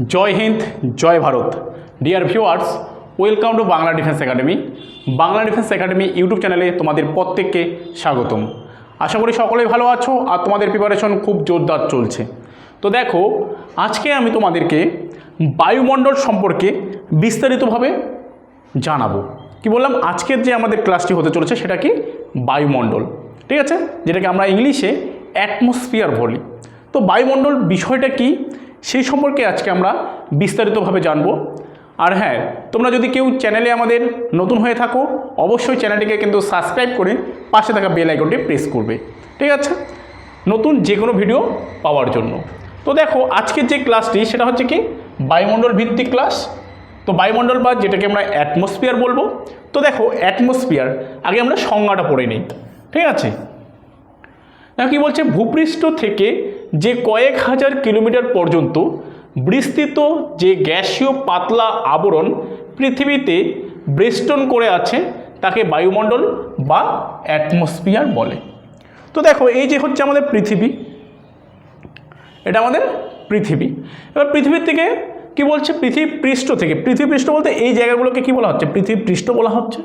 Joy Hind, Joy Bharat. Dear viewers welcome to Bangla defence academy Bangla defence academy YouTube চ্যানেলে তোমাদের প্রত্যেককে স্বাগতম। আশা করি সকলেই ভালো আছো আর তোমাদের প্রিপারেশন খুব জোরদার চলছে। তো দেখো, আজকে আমি তোমাদেরকে বায়ুমণ্ডল সম্পর্কে বিস্তারিতভাবে জানাব। কি বললাম? আজকের যে আমাদের ক্লাসটি হতে চলেছে সেটা কি? বায়ুমণ্ডল। ঠিক আছে? যেটাকে আমরা ইংলিশে অ্যাটমসফিয়ার বলি। তো বায়ুমণ্ডল বিষয়টা কি? সেই সম্পর্কে আজকে আমরা বিস্তারিতভাবে জানব। আর হ্যাঁ তোমরা যদি কেউ চ্যানেলে আমাদের নতুন হয়ে থাকো, অবশ্যই চ্যানেলটিকে কিন্তু সাবস্ক্রাইব করে পাশে থাকা বেল আইকনটি প্রেস করবে। ঠিক আছে? নতুন যে কোনো ভিডিও পাওয়ার জন্য। তো দেখো, আজকের যে ক্লাসটি সেটা হচ্ছে কি? বায়ুমণ্ডল ভিত্তিক ক্লাস। তো বায়ুমণ্ডল বা যেটাকে আমরা অ্যাটমসফিয়ার বলব। তো দেখো, অ্যাটমসফিয়ার, আগে আমরা সংজ্ঞাটা পড়ে নিই। ঠিক আছে? দেখো কি বলছে? ভূপৃষ্ঠ থেকে যে কয়েক হাজার কিলোমিটার পর্যন্ত বিস্তৃত যে গ্যাসীয় পাতলা আবরণ পৃথিবীতে বেষ্টন করে আছে, তাকে বায়ুমণ্ডল বা অ্যাটমসফিয়ার বলে। তো দেখো, এই যে হচ্ছে আমাদের পৃথিবী। এটা আমাদের পৃথিবী। এবার পৃথিবীর থেকে কি বলছে? পৃথিবী পৃষ্ঠ থেকে। পৃথিবী পৃষ্ঠ বলতে এই জায়গাগুলোকে কি বলা হচ্ছে? পৃথিবী পৃষ্ঠ বলা হচ্ছে।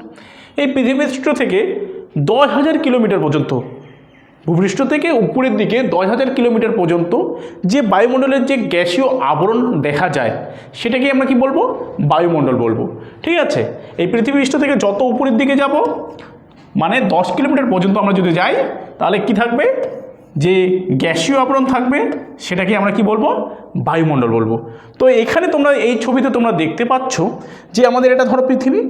এই পৃথিবী পৃষ্ঠ থেকে দশ হাজার কিলোমিটার পর্যন্ত ভূপৃষ্ঠ থেকে উপরের দিকে দশ হাজার কিলোমিটার পর্যন্ত যে বায়ুমণ্ডলের যে গ্যাসীয় আবরণ দেখা যায় সেটাকে আমরা কি বলব? বায়ুমণ্ডল বলব। ঠিক আছে? এই পৃথিবী পৃষ্ঠ থেকে যত উপরের দিকে যাব মানে দশ কিলোমিটার পর্যন্ত আমরা যদি যাই, তাহলে কি থাকবে? যে গ্যাসীয় আবরণ থাকবে, সেটাকে আমরা কি বলব? বায়ুমণ্ডল বলব। তো এখানে তোমরা, এই ছবিতে তোমরা দেখতে পাচ্ছ যে আমাদের এটা ধরো পৃথিবী।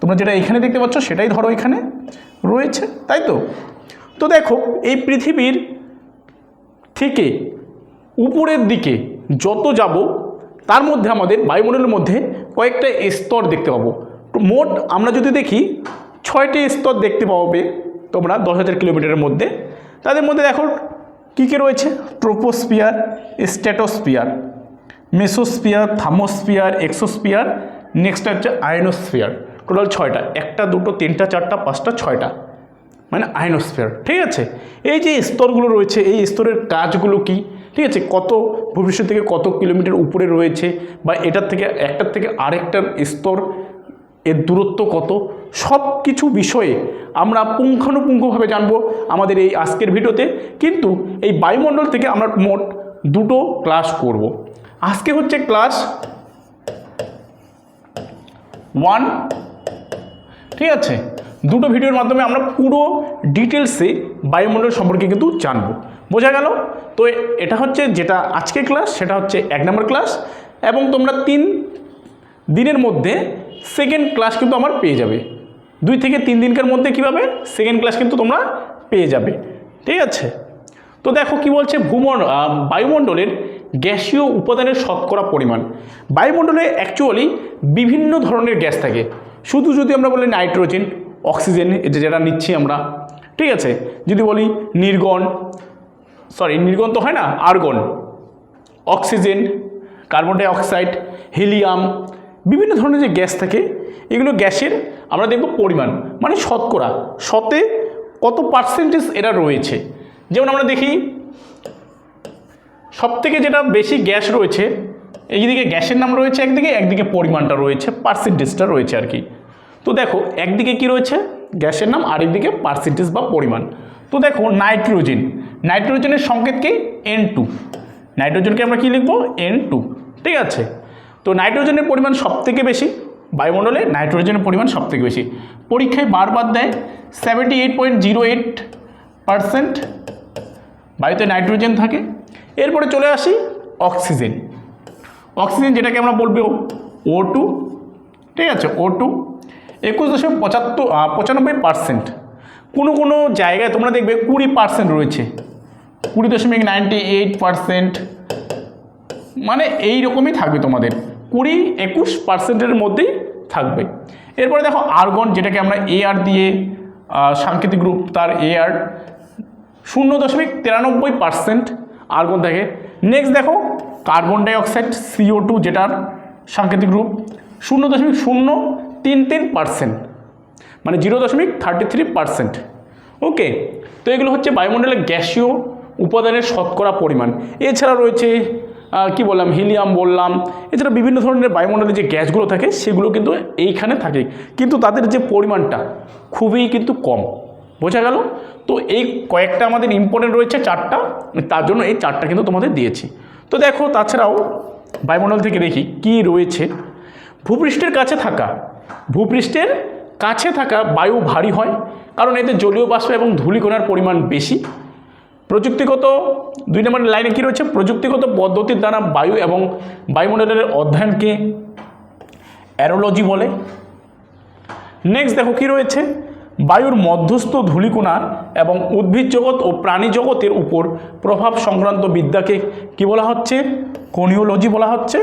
তোমরা যেটা এখানে দেখতে পাচ্ছ, সেটাই ধরো এখানে রয়েছে, তাই তো? তো দেখো, এই পৃথিবীর থেকে উপরের দিকে যত যাব, তার মধ্যে আমাদের বায়ুমণ্ডলের মধ্যে কয়েকটা স্তর দেখতে পাবো। মোট আমরা যদি দেখি, ছয়টি স্তর দেখতে পাবে তোমরা দশ হাজার কিলোমিটারের মধ্যে। তাদের মধ্যে দেখো, কী কী রয়েছে? Troposphere stratosphere mesosphere thermosphere exosphere next হচ্ছে আয়নোস্ফিয়ার। টোটাল ছয়টা, একটা, দুটো, তিনটা, চারটা, পাঁচটা, ছয়টা। মানে আয়নোস্ফিয়ার ঠিক আছে? এই যে স্তরগুলো রয়েছে, এই স্তরের কাজগুলো কি? ঠিক আছে, কত ভবিষ্যৎ থেকে কত কিলোমিটার উপরে রয়েছে বা এটার থেকে, একটার থেকে আরেকটার স্তর, এর দূরত্ব কত? সব কিছু বিষয়ে আমরা পুঙ্খানুপুঙ্খভাবে জানব আমাদের এই আজকের ভিডিওতে। কিন্তু এই বায়ুমণ্ডল থেকে আমরা মোট দুটো ক্লাস করব। আজকে হচ্ছে ক্লাস ওয়ান, ঠিক আছে? দুটো ভিডিওর মাধ্যমে আমরা পুরো ডিটেলসে বায়ুমণ্ডল সম্পর্কে কিন্তু জানব। বোঝা গেল? তো এটা হচ্ছে যেটা আজকের ক্লাস, সেটা হচ্ছে এক নম্বর ক্লাস এবং তোমরা তিন দিনের মধ্যে সেকেন্ড ক্লাস কিন্তু আমার পেয়ে যাবে। দুই থেকে তিন দিনকার মধ্যে কীভাবে? সেকেন্ড ক্লাস কিন্তু তোমরা পেয়ে যাবে। ঠিক আছে? তো দেখো কি বলছে? ভূমন বায়ুমণ্ডলের গ্যাসীয় উপাদানের শতকরা পরিমাণ। বায়ুমণ্ডলে অ্যাকচুয়ালি বিভিন্ন ধরনের গ্যাস থাকে। শুধু যদি আমরা বলি নাইট্রোজেন অক্সিজেন এটা যেটা নিচ্ছি আমরা। ঠিক আছে? যদি বলি নির্গন সরি নির্গন তো হয় না, argon. Oxygen carbon dioxide helium বিভিন্ন ধরনের যে গ্যাস থাকে, এগুলো গ্যাসের আমরা দেখব পরিমাণ মানে শতকরা। শতে কত পার্সেন্টেজ এরা রয়েছে? যেমন আমরা দেখি, সবথেকে যেটা বেশি গ্যাস রয়েছে, এইদিকে গ্যাসের নাম রয়েছে, একদিকে একদিকে পরিমাণটা রয়েছে পার্সেন্টেজটা রয়েছে আর কি। তো দেখো, একদিকে কি রয়েছে? গ্যাসের নাম, আরেকদিকে পার্সেন্টেজ বা পরিমাণ। তো দেখো নাইট্রোজেন নাইট্রোজেনের সংকেত কি? এন টু নাইট্রোজেনকে আমরা কী লিখব? এন টু ঠিক আছে? তো নাইট্রোজেনের পরিমাণ সবথেকে বেশি? বায়ুমণ্ডলে নাইট্রোজেনের পরিমাণ সবথেকে বেশি। পরীক্ষায় বারবার দেয় seventy eight point zero eight percent বায়ুতে নাইট্রোজেন থাকে। এরপরে চলে আসি অক্সিজেন অক্সিজেন যেটাকে আমরা বলব ও টু ঠিক আছে? ও টু একুশ দশমিক পঁচাত্তর পঁচানব্বই পার্সেন্ট কোনো কোনো জায়গায় তোমরা দেখবে কুড়ি পার্সেন্ট রয়েছে। কুড়ি দশমিক নাইনটি এইট পার্সেন্ট মানে এই রকমই থাকবে তোমাদের। কুড়ি একুশ পার্সেন্টের মধ্যেই থাকবে। এরপরে দেখো আর্গন যেটাকে আমরা এআর দিয়ে সাংকেতিক গ্রুপ তার এআর শূন্য দশমিক তিরানব্বই পার্সেন্ট আর্গন থাকে। নেক্সট দেখো কার্বন ডাইঅক্সাইড সিও টু যেটার সাংকেতিক গ্রুপ শূন্য দশমিক শূন্য তিন তিন পার্সেন্ট। মানে জিরো দশমিক থার্টি থ্রি পার্সেন্ট। ওকে, তো এগুলো হচ্ছে বায়ুমণ্ডলের গ্যাসীয় উপাদানের শতকরা পরিমাণ। এছাড়া রয়েছে কি বললাম, হিলিয়াম বললাম। এছাড়া বিভিন্ন ধরনের বায়ুমণ্ডলে যে গ্যাসগুলো থাকে, সেগুলো কিন্তু এইখানে থাকে। কিন্তু তাদের যে পরিমাণটা খুবই কিন্তু কম। বোঝা গেল? তো এই কয়েকটা আমাদের ইম্পর্টেন্ট রয়েছে, চারটা। তার জন্য এই চারটা কিন্তু তোমাদের দিয়েছি। তো দেখো, তাছাড়াও বায়ুমণ্ডল থেকে দেখি কি রয়েছে। ভূপৃষ্ঠের কাছে থাকা ভূপৃষ্ঠের কাছে থাকা বায়ু ভারী হয়, কারণ এতে জলীয় বাষ্প এবং ধূলিকণার পরিমাণ বেশি। প্রযুক্তিগত দুই নম্বর লাইনে কী রয়েছে? প্রযুক্তিগত পদ্ধতির দ্বারা বায়ু এবং বায়ুমণ্ডলের অধ্যয়নকে অ্যারোলজি বলে। নেক্সট দেখো কি রয়েছে? বায়ুর মধ্যস্থ ধূলিকণার এবং উদ্ভিদ জগৎ ও প্রাণী জগতের উপর প্রভাব সংক্রান্ত বিদ্যাকে কি বলা হচ্ছে? কোনিওলজি বলা হচ্ছে।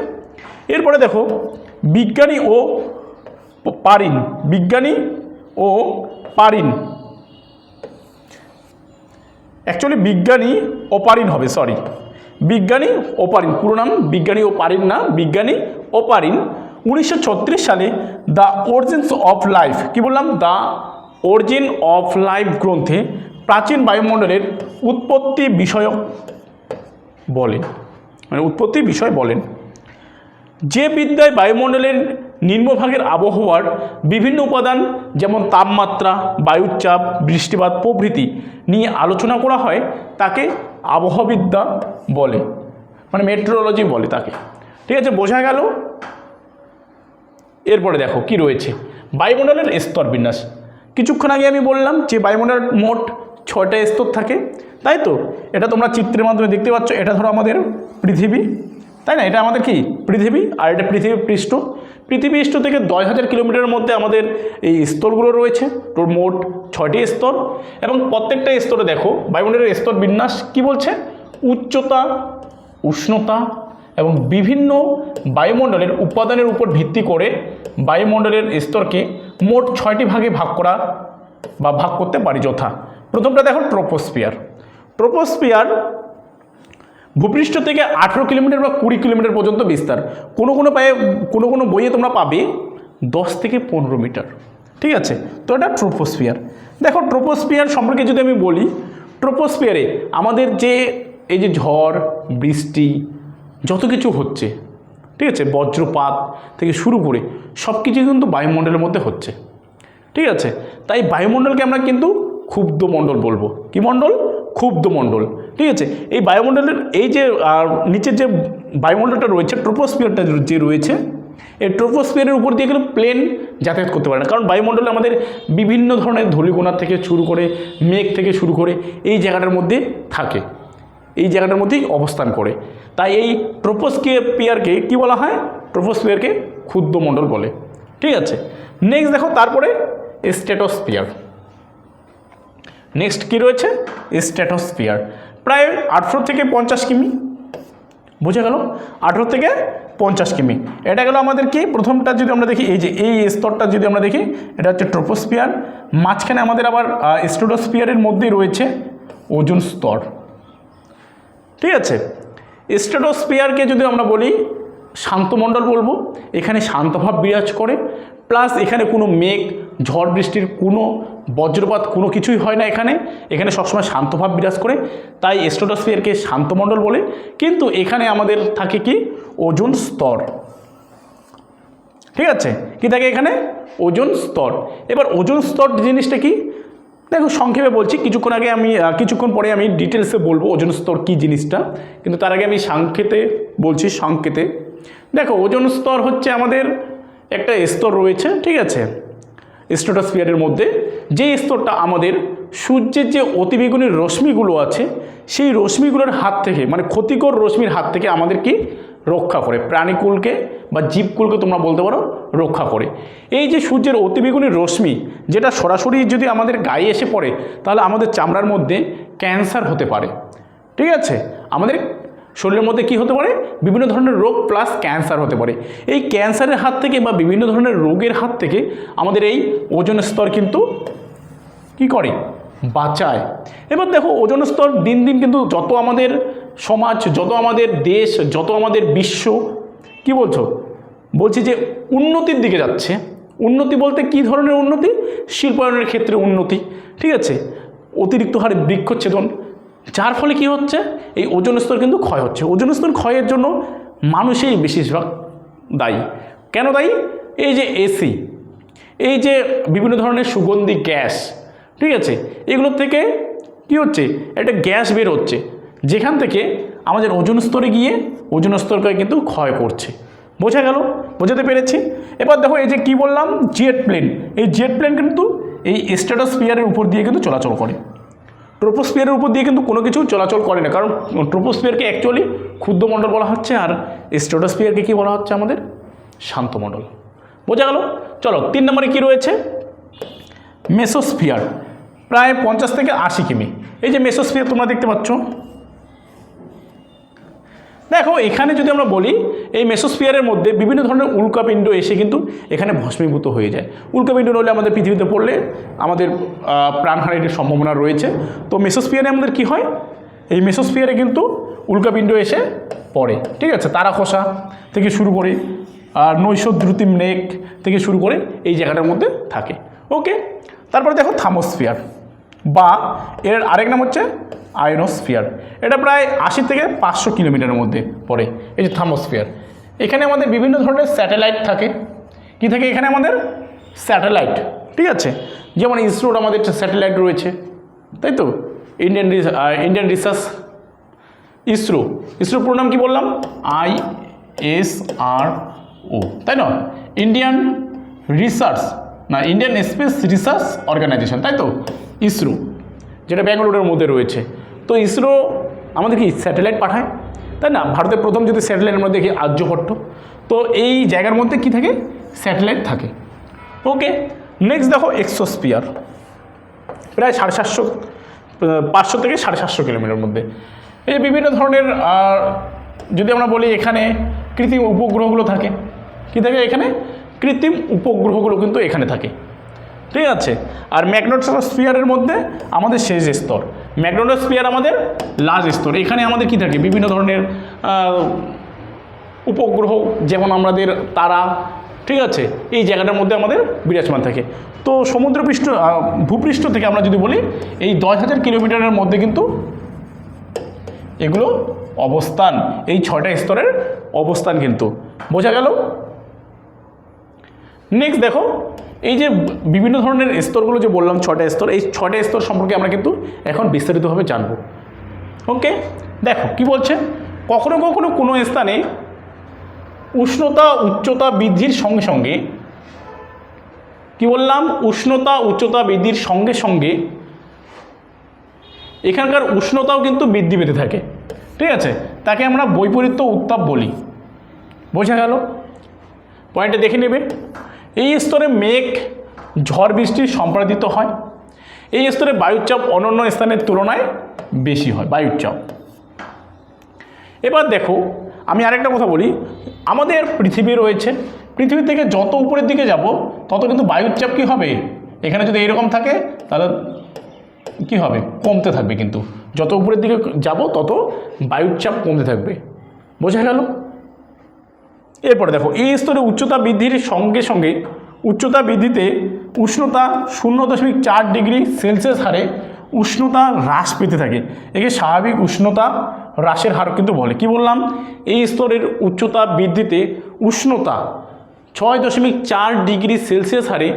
এরপরে দেখো, বিজ্ঞানী ও পারিন, বিজ্ঞানী ও পারিন। অ্যাকচুয়ালি বিজ্ঞানী ওপারিন হবে সরি বিজ্ঞানী ওপারিন পুরো নাম বিজ্ঞানী ও পারিন না, বিজ্ঞানী ওপারিন উনিশশো সালে দ্য অরিজিনস অফ লাইফ কি বললাম? দ্য অরিজিন অফ লাইফ গ্রন্থে প্রাচীন বায়ুমণ্ডলের উৎপত্তি বিষয়ক বলেন। মানে উৎপত্তি বিষয় বলেন। যে বিদ্যায় বায়ুমণ্ডলের নিম্নভাগের আবহাওয়ার বিভিন্ন উপাদান যেমন তাপমাত্রা বায়ুর চাপ বৃষ্টিপাত প্রভৃতি নিয়ে আলোচনা করা হয় তাকে আবহাওয়াবিদ্যা বলে মানে মেট্রোলজি বলে তাকে। ঠিক আছে, বোঝা গেল? এরপরে দেখো কি রয়েছে। বায়ুমণ্ডলের স্তর বিন্যাস কিছুক্ষণ আগে আমি বললাম যে বায়ুমণ্ডলের মোট ছয়টা স্তর থাকে, তাই তো? এটা তোমরা চিত্রের মাধ্যমে দেখতে পাচ্ছ, এটা ধরো আমাদের পৃথিবী। তাই না? এটা আমাদের কি? পৃথিবী? আর এটা পৃথিবী পৃষ্ঠ। পৃথিবী পৃষ্ঠ থেকে দশ হাজার কিলোমিটারের মধ্যে আমাদের এই স্তরগুলো রয়েছে। মোট ছয়টি স্তর। এবং প্রত্যেকটা স্তরে দেখো, বায়ুমণ্ডলের স্তর বিন্যাস কি বলছে? উচ্চতা, উষ্ণতা এবং বিভিন্ন বায়ুমণ্ডলের উপাদানের উপর ভিত্তি করে বায়ুমণ্ডলের স্তরকে মোট ছয়টি ভাগে ভাগ করা বা ভাগ করতে পারি যথা। প্রথমটা দেখো, ট্রোপোস্ফিয়ার। ট্রোপোস্ফিয়ার ভূপৃষ্ঠ থেকে আঠেরো কিলোমিটার বা কুড়ি কিলোমিটার পর্যন্ত বিস্তার। কোনো কোনো পায়ে, কোনো কোনো বইয়ে তোমরা পাবে দশ থেকে পনেরো মিটার। ঠিক আছে? তো এটা ট্রোপোস্ফিয়ার। দেখো, ট্রোপোস্ফিয়ার সম্পর্কে যদি আমি বলি, ট্রোপোস্ফিয়ারে আমাদের যে, এই যে ঝড়, বৃষ্টি, যত কিছু হচ্ছে, ঠিক আছে? বজ্রপাত থেকে শুরু করে সব কিছু কিন্তু বায়ুমণ্ডলের মধ্যে হচ্ছে। ঠিক আছে? তাই বায়ুমণ্ডলকে আমরা কিন্তু ক্ষুব্ধ মণ্ডল বলব। কি মণ্ডল? ক্ষুব্ধ মণ্ডল। ঠিক আছে? এই বায়ুমণ্ডলের এই যে নিচের যে বায়ুমণ্ডলটা রয়েছে, ট্রোপোস্ফিয়ারটা যে রয়েছে, এই ট্রোপোস্ফিয়ারের উপর দিয়ে কিন্তু প্লেন যাতায়াত করতে পারে না। কারণ বায়ুমণ্ডলে আমাদের বিভিন্ন ধরনের ধূলিকণা থেকে শুরু করে, মেঘ থেকে শুরু করে এই জায়গাটার মধ্যে থাকে। এই জায়গাটার মধ্যেই অবস্থান করে। তাই এই ট্রোপোস্ফিয়ারকে কি বলা হয়? ট্রোপোস্ফিয়ারকে ক্ষুদ্র মণ্ডল বলে। ঠিক আছে? নেক্সট দেখো, তারপরে স্ট্যাটোস্ফিয়ার নেক্সট কি রয়েছে? স্ট্যাটোস্ফিয়ার প্রায় আঠেরো থেকে পঞ্চাশ কিমি। বোঝা গেল? আঠেরো থেকে পঞ্চাশ কিমি। এটা গেল আমাদের কি? প্রথমটা যদি আমরা দেখি, এই যে এই স্তরটা যদি আমরা দেখি, এটা হচ্ছে ট্রোপোস্ফিয়ার মাঝখানে আমাদের আবার স্ট্রেটোস্ফিয়ারের মধ্যেই রয়েছে ওজন স্তর। ঠিক আছে? স্ট্রেটোস্ফিয়ারকে যদি আমরা বলি, শান্তমণ্ডল বলব, এখানে শান্তভাব বিরাজ করে। প্লাস এখানে কোনো মেঘ, ঝড় বৃষ্টির কোনো বজ্রপাত কোনো কিছুই হয় না এখানে। এখানে সবসময় শান্তভাব বিরাজ করে। তাই স্ট্রেটোস্ফিয়ারকে শান্তমণ্ডল বলে। কিন্তু এখানে আমাদের থাকে কি? ওজন স্তর। ঠিক আছে? কি থাকে এখানে? ওজন স্তর। এবার ওজন স্তর জিনিসটা কি? দেখো, সংক্ষেপে বলছি, কিছুক্ষণ আগে আমি কিছুক্ষণ পরে আমি ডিটেলসে বলব ওজন স্তর কী জিনিসটা। কিন্তু তার আগে আমি সংক্ষেপে বলছি সংকেতে দেখো, ওজন স্তর হচ্ছে আমাদের একটা স্তর রয়েছে, ঠিক আছে? স্ট্রেটোস্ফিয়ারের মধ্যে। যে স্তরটা আমাদের সূর্যের যে অতিবেগুনি রশ্মিগুলো আছে, সেই রশ্মিগুলোর হাত থেকে মানে ক্ষতিকর রশ্মির হাত থেকে আমাদের কি? রক্ষা করে। প্রাণীকুলকে বা জীবকুলকে তোমরা বলতে পারো, রক্ষা করে। এই যে সূর্যের অতিবেগুনি রশ্মি, যেটা সরাসরি যদি আমাদের গায়ে এসে পড়ে, তাহলে আমাদের চামড়ার মধ্যে ক্যান্সার হতে পারে। ঠিক আছে? আমাদের শরীরের মধ্যে কি হতে পারে? বিভিন্ন ধরনের রোগ প্লাস ক্যান্সার হতে পারে। এই ক্যান্সারের হাত থেকে বা বিভিন্ন ধরনের রোগের হাত থেকে আমাদের এই ওজন স্তর কিন্তু কি করে? বাঁচায়। এবার দেখো, ওজন স্তর দিন দিন কিন্তু যত আমাদের সমাজ, যত আমাদের দেশ, যত আমাদের বিশ্ব, কি বলছো? বলছি যে উন্নতির দিকে যাচ্ছে। উন্নতি বলতে কি ধরনের উন্নতি? শিল্পায়নের ক্ষেত্রে উন্নতি, ঠিক আছে? অতিরিক্ত হারে বৃক্ষচ্ছেদন যার ফলে কি হচ্ছে? এই ওজন স্তর কিন্তু ক্ষয় হচ্ছে। ওজন স্তর ক্ষয়ের জন্য মানুষই বেশিরভাগ দায়ী। কেন দায়ী? এই যে এসি এই যে বিভিন্ন ধরনের সুগন্ধি গ্যাস, ঠিক আছে? এগুলোর থেকে কি হচ্ছে? একটা গ্যাস বের হচ্ছে, যেখান থেকে আমাদের ওজন স্তরে গিয়ে ওজন স্তরকে কিন্তু ক্ষয় করছে। বোঝা গেল? বোঝাতে পেরেছি? এবার দেখো এই যে কি বললাম? Jet plane. এই জেট প্লেন কিন্তু এই স্ট্যাটাসফিয়ারের উপর দিয়ে কিন্তু চলাচল করে। ট্রোপোস্ফিয়ারের উপর দিয়ে কিন্তু কোনো কিছু চলাচল করে না। কারণ ট্রোপোস্পিয়ারকে অ্যাকচুয়ালি ক্ষুদ্রমণ্ডল বলা হচ্ছে আর স্ট্রেটোস্পিয়ারকে কী বলা হচ্ছে আমাদের? শান্তমণ্ডল বোঝা গেল? চলো, তিন নম্বরে কী রয়েছে? মেসোস্ফিয়ার প্রায় পঞ্চাশ থেকে আশি কিমি। এই যে মেসোস্ফিয়ার তোমরা দেখতে পাচ্ছ দেখো, এখানে যদি আমরা বলি, এই মেসোস্ফিয়ারের মধ্যে বিভিন্ন ধরনের উল্কাপিণ্ড এসে কিন্তু এখানে ভস্মীভূত হয়ে যায়। উল্কাপিণ্ড হলে আমাদের পৃথিবীতে পড়লে আমাদের প্রাণহানির সম্ভাবনা রয়েছে। তো মেসোস্ফিয়ারে আমাদের কি হয়? এই মেসোস্ফিয়ারে কিন্তু উল্কাপিণ্ড এসে পড়ে। ঠিক আছে তারা খসা থেকে শুরু করে আর নৈশদ্রুতি নেক থেকে শুরু করে এই জায়গাটার মধ্যে থাকে। ওকে, তারপরে দেখো থামোস্ফিয়ার। বা এর আরেক নাম হচ্ছে আয়নোস্ফিয়ার এটা প্রায় আশি থেকে পাঁচশো কিলোমিটারের মধ্যে পড়ে, এই যে থার্মোস্ফিয়ার। এখানে আমাদের বিভিন্ন ধরনের স্যাটেলাইট থাকে। কি থাকে এখানে আমাদের? স্যাটেলাইট, ঠিক আছে? যেমন ইসরোর আমাদের স্যাটেলাইট রয়েছে, তাই তো? Indian Indian research ISRO. ISRO পুরো নাম কি বললাম? আই এস আর ও, তাই না? ইন্ডিয়ান রিসার্চ না ইন্ডিয়ান স্পেস রিসার্চ অর্গানাইজেশন তাই তো? ইসরো, যেটা ব্যাঙ্গালোরের মধ্যে রয়েছে। তো ইসরো আমাদের কি স্যাটেলাইট পাঠায়, তাই না? ভারতের প্রথম যদি স্যাটেলাইটের মধ্যে দেখি আর্যভট্ট তো এই জায়গার মধ্যে কি থাকে? স্যাটেলাইট থাকে। ওকে নেক্সট দেখো এক্সোস্পিয়ার প্রায় সাড়ে সাতশো, পাঁচশো থেকে সাড়ে সাতশো কিলোমিটার মধ্যে। এই বিভিন্ন ধরনের যদি আমরা বলি এখানে কৃত্রিম উপগ্রহগুলো থাকে। কী থাকে এখানে? কৃত্রিম উপগ্রহগুলো কিন্তু এখানে থাকে। ঠিক আছে? আর ম্যাগনেটোস্ফিয়ারের মধ্যে আমাদের শেষ স্তর। ম্যাগনেটোস্ফিয়ার আমাদের লার্জ স্তর। এখানে আমাদের কি থাকে? বিভিন্ন ধরনের উপগ্রহ, যেমন আমাদের তারা, ঠিক আছে? এই জায়গাটার মধ্যে আমাদের বিরাজমান থাকে। তো সমুদ্রপৃষ্ঠ ভূপৃষ্ঠ থেকে আমরা যদি বলি, এই দশ হাজার কিলোমিটারের মধ্যে কিন্তু এগুলো অবস্থান, এই ছয়টা স্তরের অবস্থান কিন্তু। বোঝা গেল? নেক্সট দেখো এই যে বিভিন্ন ধরনের স্তরগুলো যে বললাম, ছটা স্তর, এই ছটা স্তর সম্পর্কে আমরা কিন্তু এখন বিস্তারিতভাবে জানব। ওকে দেখো, কি বলছে? কখনো কখনো কোনো স্থানে উষ্ণতা, উচ্চতা বৃদ্ধির সঙ্গে সঙ্গে, কি বললাম? উষ্ণতা, উচ্চতা বৃদ্ধির সঙ্গে সঙ্গে এখানকার উষ্ণতাও কিন্তু বৃদ্ধি পেতে থাকে। ঠিক আছে? তাকে আমরা বৈপরীত্য উত্তাপ বলি। বোঝা গেল? পয়েন্টে দেখে নেবে। এই স্তরে মেঘ, ঝড় বৃষ্টি সম্পাদিত হয়। এই স্তরে বায়ুচাপ অন্যান্য স্থানের তুলনায় বেশি হয়, বায়ুচাপ। এবার দেখো, আমি আরেকটা কথা বলি। আমাদের পৃথিবী রয়েছে, পৃথিবী থেকে যত উপরের দিকে যাব, তত কিন্তু বায়ুর চাপ কী হবে? এখানে যদি এরকম থাকে, তাহলে কী হবে? কমতে থাকবে কিন্তু। যত উপরের দিকে যাব, তত বায়ুর চাপ কমতে থাকবে। বোঝা গেল? এরপরে দেখো, এই স্তরে উচ্চতা বৃদ্ধির সঙ্গে সঙ্গে উচ্চতা বৃদ্ধিতে উষ্ণতা শূন্য দশমিক চার ডিগ্রি সেলসিয়াস হারে উষ্ণতা হ্রাস পেতে থাকে। একে স্বাভাবিক উষ্ণতা হ্রাসের হার কিন্তু বলে। কি বললাম? এই স্তরের উচ্চতা বৃদ্ধিতে উষ্ণতা ছয় দশমিক চার ডিগ্রি সেলসিয়াস হারে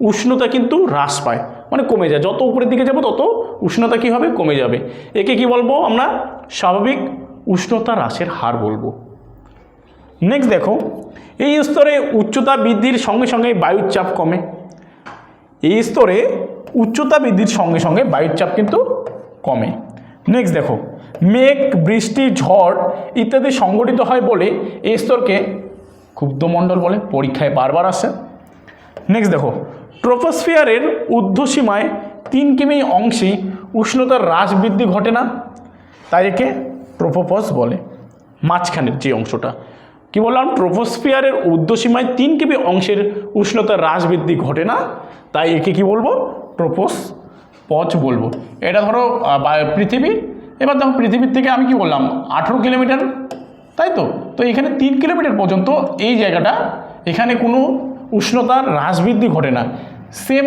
উষ্ণতা কিন্তু হ্রাস পায় মানে কমে যায়। যত উপরের দিকে যাব, তত উষ্ণতা কী হবে? কমে যাবে। একে কি বলব আমরা? স্বাভাবিক উষ্ণতা হ্রাসের হার বলব। নেক্সট দেখো, এই স্তরে উচ্চতা বৃদ্ধির সঙ্গে সঙ্গে বায়ুর চাপ কমে। এই স্তরে উচ্চতা বৃদ্ধির সঙ্গে সঙ্গে বায়ুর চাপ কিন্তু কমে। নেক্সট দেখো, মেঘ, বৃষ্টি, ঝড় ইত্যাদি সংগঠিত হয় বলে এই স্তরকে ক্ষুব্ধমণ্ডল বলে, পরীক্ষায় বারবার আসে। নেক্সট দেখো ট্রোপোস্ফিয়ারের ঊর্ধ্বসীমায় তিন কিমি অংশে উষ্ণতার হ্রাস বৃদ্ধি ঘটে না, তাই একে ট্রোপোপস বলে। মাঝখানের যে অংশটা কি বললাম? ট্রোপোস্ফিয়ারের ঊর্ধ্বসীমায় তিন কিমি অংশের উষ্ণতার হ্রাস বৃদ্ধি ঘটে না? তাই একে কি বলব? ট্রোপোস পচ বলব। এটা ধরো পৃথিবী। এবার দেখো, পৃথিবীর থেকে আমি কি বললাম? আঠেরো কিলোমিটার। তাই তো? তো এখানে তিন কিলোমিটার পর্যন্ত এই জায়গাটা, এখানে কোনো উষ্ণতার হ্রাস বৃদ্ধি ঘটে না। সেম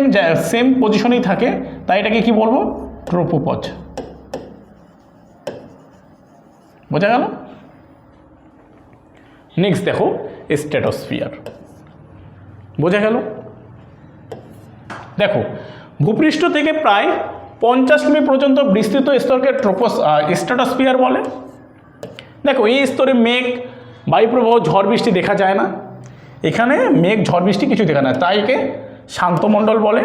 সেম পজিশনেই থাকে। তাই এটাকে কি বলব? ট্রোপোপচ বোঝা গেল? নেক্সট দেখো স্ট্যাটোস্ফিয়ার বোঝা গেল? দেখো, ভূপৃষ্ঠ থেকে প্রায় পঞ্চাশ কিমি পর্যন্ত বিস্তৃত স্তরকে ট্রোপোস স্ট্যাটোস্ফিয়ার বলে। দেখো, এই স্তরে মেঘ, বায়ুপ্রবাহ, ঝড় বৃষ্টি দেখা যায় না। এখানে মেঘ, ঝড় বৃষ্টি কিছু দেখা না। তাই একে শান্তমণ্ডল বলে।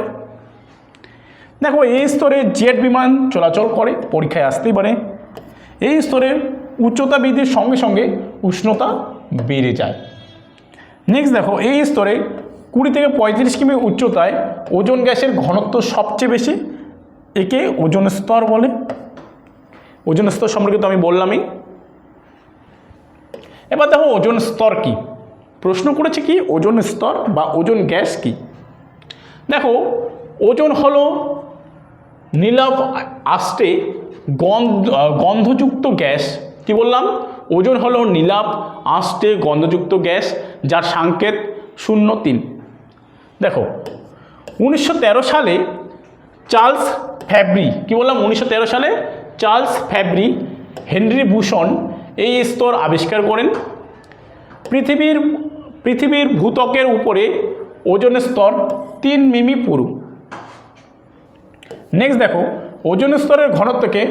দেখো, এই স্তরে জেট বিমান চলাচল করে, পরীক্ষায় আসতেই পারে। এই স্তরের উচ্চতা বৃদ্ধির সঙ্গে সঙ্গে উষ্ণতা বেড়ে যায়। নেক্সট দেখো, এই স্তরে কুড়ি থেকে পঁয়ত্রিশ কিমি উচ্চতায় ওজন গ্যাসের ঘনত্ব সবচেয়ে বেশি, একে ওজন স্তর বলে। ওজন স্তর সম্পর্কে তো আমি বললামই। এবার দেখো ওজন স্তর কি? প্রশ্ন করেছে কি, ওজন স্তর বা ওজন গ্যাস কি? দেখো, ওজন হলো নীলাভ আষ্টে গন্ধ গন্ধযুক্ত গ্যাস, কি বললাম? ওজন হলো নীলাভ আষ্টে গন্ধযুক্ত গ্যাস, যার সংকেত শূন্য তিন। দেখো, উনিশশো তেরো সালে চার্লস ফ্যাব্রি, কি বললাম উনিশশো তেরো সালে? চার্লস ফ্যাব্রি, হেনরি ভূষণ এই স্তর আবিষ্কার করেন। পৃথিবীর পৃথিবীর ভূত্বকের উপরে ওজনের স্তর তিন মিমি পুরু। নেক্সট দেখো, ওজন স্তরের ঘনত্বকে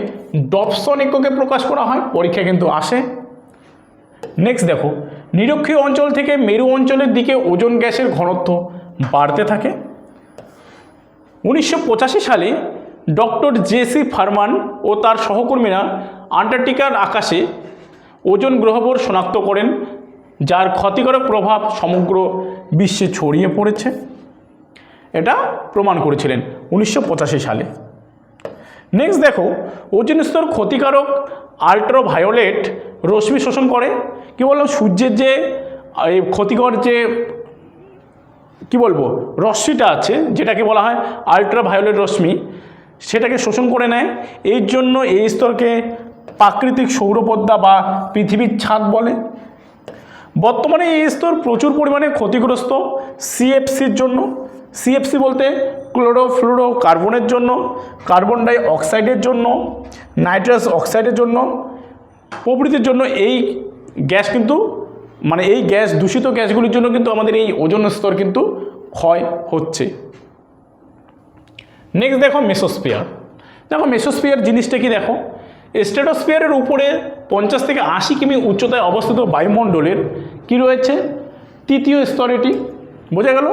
ডপসন এককে প্রকাশ করা হয়, পরীক্ষা কিন্তু আসে। নেক্সট দেখো, নিরক্ষীয় অঞ্চল থেকে মেরু অঞ্চলের দিকে ওজন গ্যাসের ঘনত্ব বাড়তে থাকে। উনিশশো পঁচাশি সালে ডক্টর জেসি ফারমান ও তার সহকর্মীরা আন্টার্কটিকার আকাশে ওজন গ্রহবর শনাক্ত করেন, যার ক্ষতিকারক প্রভাব সমগ্র বিশ্বে ছড়িয়ে পড়েছে। এটা প্রমাণ করেছিলেন উনিশশো পঁচাশি সালে। নেক্সট দেখো, ওজন স্তর ক্ষতিকারক আল্ট্রাভায়োলেট রশ্মি শোষণ করে। কি বললাম? সূর্যের যে ক্ষতিকর যে, কি বলব? রশ্মিটা আছে, যেটাকে বলা হয় আল্ট্রাভায়োলেট রশ্মি, সেটাকে শোষণ করে নেয়। এই জন্য এই স্তরকে প্রাকৃতিক সৌরপদ্মা বা পৃথিবীর ছাদ বলে। বর্তমানে এই স্তর প্রচুর পরিমাণে ক্ষতিগ্রস্ত সিএফসির জন্য। সিএফসি বলতে ক্লোরোফ্লুরো কার্বনের জন্য কার্বন ডাই অক্সাইডের জন্য নাইট্রাস অক্সাইডের জন্য, প্রভৃতির জন্য এই গ্যাস কিন্তু মানে এই গ্যাস, দূষিত গ্যাসগুলির জন্য কিন্তু আমাদের এই ওজন স্তর কিন্তু ক্ষয় হচ্ছে। নেক্সট দেখো মেসোস্ফিয়ার দেখো মেসোস্ফিয়ার জিনিসটা কি দেখো? স্ট্রেটোস্ফিয়ারের উপরে পঞ্চাশ থেকে আশি কিমি উচ্চতায় অবস্থিত বায়ুমণ্ডলের কি রয়েছে? তৃতীয় স্তর এটি। বোঝা গেল?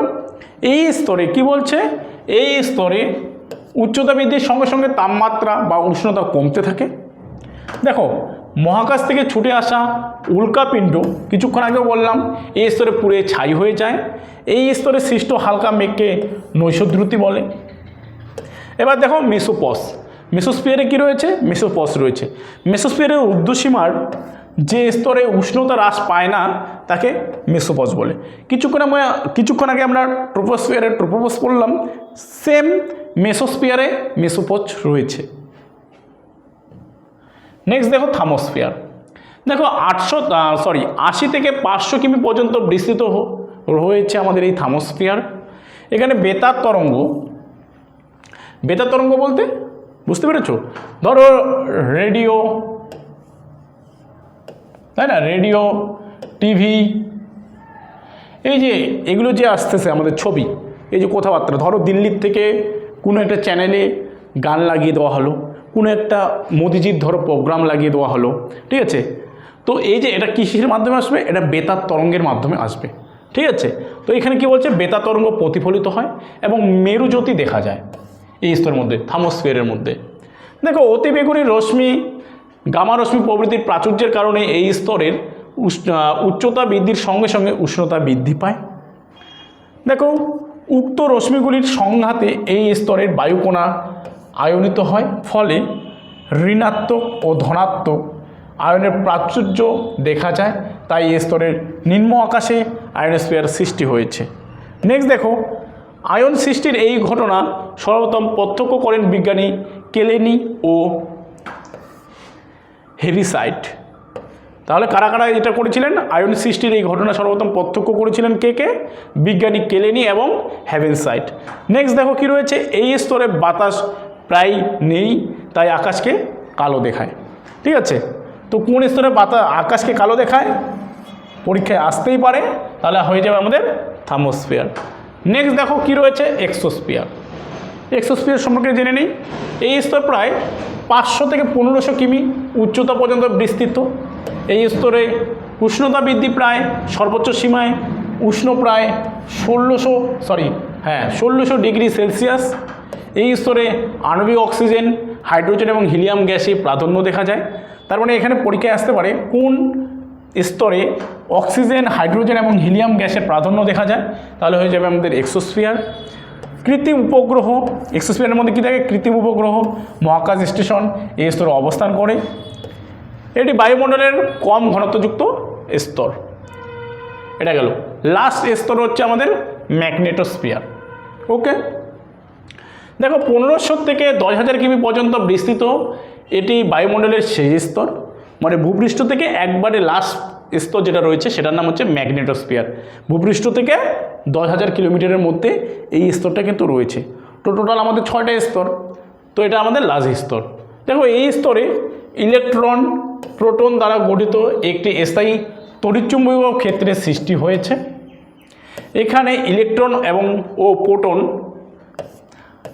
এই স্তরে কি বলছে? এই স্তরে উচ্চতা বৃদ্ধির সঙ্গে সঙ্গে তাপমাত্রা বা উষ্ণতা কমতে থাকে। দেখো, মহাকাশ থেকে ছুটে আসা উল্কাপিণ্ড, কিছুক্ষণ আগেও বললাম, এই স্তরে পুড়ে ছাই হয়ে যায়। এই স্তরে সৃষ্ট হালকা মেঘকে নৈশদ্রুতি বলে। এবার দেখো, মেসোপস। মেসোস্ফিয়ারে কি রয়েছে? মেসোপস রয়েছে। মেসোস্ফিয়ারের ঊর্ধ্বসীমার যে স্তরে উষ্ণতা হ্রাস পায় না তাকে মেসোপজ বলে। কিছুক্ষণ কিছুক্ষণ আগে আমরা ট্রোপোস্ফিয়ারে ট্রোপোপস পড়লাম, সেম মেসোস্ফিয়ারে মেসোপজ রয়েছে। নেক্সট দেখো থামোস্ফিয়ার। দেখো আটশো সরি আশি থেকে পাঁচশো কিমি পর্যন্ত বিস্তৃত রয়েছে আমাদের এই থামোস্ফিয়ার। এখানে বেতার তরঙ্গ। বেতার তরঙ্গ বলতে, বুঝতে পেরেছ? ধরো রেডিও, তাই না? Radio TV. এই যে এগুলো যে আসতেছে আমাদের ছবি, এই যে কথাবার্তা, ধরো দিল্লির থেকে কোনো একটা চ্যানেলে গান লাগিয়ে দেওয়া হলো, কোনো একটা মোদিজির ধরো প্রোগ্রাম লাগিয়ে দেওয়া হলো, ঠিক আছে? তো এই যে এটা কিসের মাধ্যমে আসবে? এটা বেতার তরঙ্গের মাধ্যমে আসবে, ঠিক আছে? তো এখানে কি বলছে? বেতার তরঙ্গ প্রতিফলিত হয় এবং মেরুজ্যোতি দেখা যায় এই স্তরের মধ্যে, থামোস্ফিয়ারের মধ্যে। দেখো, অতিবেগুনি রশ্মি, গামা রশ্মি প্রভৃতির প্রাচুর্যের কারণে এই স্তরের উচ্চতা বৃদ্ধির সঙ্গে সঙ্গে উষ্ণতা বৃদ্ধি পায়। দেখো, উক্ত রশ্মিগুলির সংঘাতে এই স্তরের বায়ুকণা আয়নিত হয়, ফলে ঋণাত্মক ও ধনাত্মক আয়নের প্রাচুর্য দেখা যায়, তাই এই স্তরের নিম্ন আকাশে আয়নোস্ফিয়ার সৃষ্টি হয়েছে। নেক্সট দেখো, আয়ন সৃষ্টির এই ঘটনা সর্বপ্রথম প্রত্যক্ষ করেন বিজ্ঞানী কেলেনি ও হেভিসাইট তাহলে কারা কারা এটা করেছিলেন? আয়ন সৃষ্টির এই ঘটনা সর্বপ্রথম প্রত্যক্ষ করেছিলেন কে কে? বিজ্ঞানী কেলেনি এবং হ্যাভেনসাইট নেক্সট দেখো কি রয়েছে? এই স্তরে বাতাস প্রায় নেই, তাই আকাশকে কালো দেখায়। ঠিক আছে? তো কোন স্তরে বাতা, আকাশকে কালো দেখায়? পরীক্ষায় আসতেই পারে, তাহলে হয়ে যাবে আমাদের থার্মোস্ফিয়ার। নেক্সট দেখো কি রয়েছে? এক্সোস্ফিয়ার। এক্সোস্ফিয়ার সম্পর্কে জেনে নিই। এই স্তর প্রায় পাঁচশো থেকে পনেরোশো কিমি উচ্চতা পর্যন্ত বিস্তৃত। এই স্তরে উষ্ণতা বৃদ্ধি প্রায় সর্বোচ্চ সীমায়, উষ্ণ প্রায় ষোলোশো সরি হ্যাঁ ষোলোশো ডিগ্রি সেলসিয়াস। এই স্তরে আণবিক অক্সিজেন, হাইড্রোজেন এবং হিলিয়াম গ্যাসে প্রাধান্য দেখা যায়। তার মানে এখানে পরীক্ষায় আসতে পারে কোন স্তরে অক্সিজেন, হাইড্রোজেন এবং হিলিয়াম গ্যাসের প্রাধান্য দেখা যায়। তাহলে হয়ে যাবে আমাদের এক্সোস্ফিয়ার। কৃত্রিম উপগ্রহ, এক্সোস্ফিয়ারের মধ্যে কী থাকে? কৃত্রিম উপগ্রহ, মহাকাশ স্টেশন, এই স্তরে অবস্থান করে। এটি বায়ুমণ্ডলের কম ঘনত্বযুক্ত স্তর। এটা গেল। লাস্ট স্তর হচ্ছে আমাদের ম্যাগনেটোস্ফিয়ার ওকে দেখো, পনেরোশো থেকে দশ হাজার কিমি পর্যন্ত বিস্তৃত এটি বায়ুমণ্ডলের শেষ স্তর। মানে ভূপৃষ্ঠ থেকে একবারে লাস্ট স্তর যেটা রয়েছে, সেটার নাম হচ্ছে ম্যাগনেটোস্ফিয়ার ভূপৃষ্ঠ থেকে দশ হাজার কিলোমিটারের মধ্যে এই স্তরটা কিন্তু রয়েছে। তো টোটাল আমাদের ছয়টা স্তর। তো এটা আমাদের লাস্ট স্তর। দেখো, এই স্তরে ইলেকট্রন প্রোটন দ্বারা গঠিত একটি স্থায়ী তড়িৎচুম্বকীয় ক্ষেত্রের সৃষ্টি হয়েছে। এখানে ইলেকট্রন এবং ও প্রোটন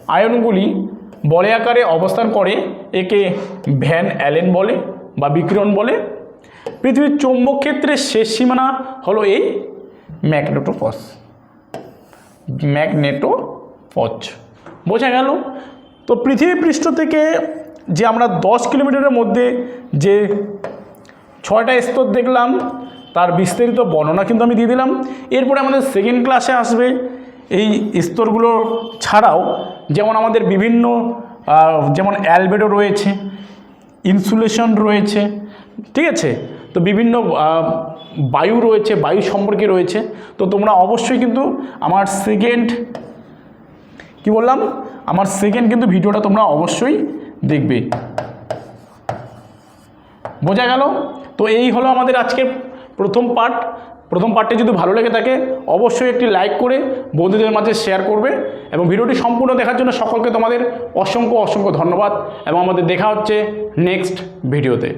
আয়নগুলি বলে আকারে অবস্থান করে, একে ভ্যান অ্যালেন বলে বা বিকিরণ বলে। পৃথিবীর চৌম্বক ক্ষেত্রের শেষ সীমানা হলো এই ম্যাগনেটোপস ম্যাগনেটোপচ বোঝা গেল? তো পৃথিবী পৃষ্ঠ থেকে যে আমরা দশ কিলোমিটারের মধ্যে যে ছয়টা স্তর দেখলাম, তার বিস্তারিত বর্ণনা কিন্তু আমি দিয়ে দিলাম। এরপরে আমাদের সেকেন্ড ক্লাসে আসবে এই স্তরগুলো ছাড়াও, যেমন আমাদের বিভিন্ন যেমন অ্যালবেডো রয়েছে, ইনসুলেশন রয়েছে, ঠিক আছে? তো বিভিন্ন বায়ু রয়েছে, বায়ু সম্পর্কে রয়েছে। তো তোমরা অবশ্যই কিন্তু আমার সেকেন্ড কি বললাম? আমার সেকেন্ড কিন্তু ভিডিওটা তোমরা অবশ্যই দেখবে। বোঝা গেল? তো এই হলো আমাদের আজকের প্রথম পার্ট প্রথম পার্টটি যদি ভালো লেগে থাকে, অবশ্যই একটি লাইক করে বন্ধুদের মাঝে শেয়ার করবে এবং ভিডিওটি সম্পূর্ণ দেখার জন্য সকলকে তোমাদের অসংখ্য অসংখ্য ধন্যবাদ। এবং আমাদের দেখা হচ্ছে নেক্সট ভিডিওতে।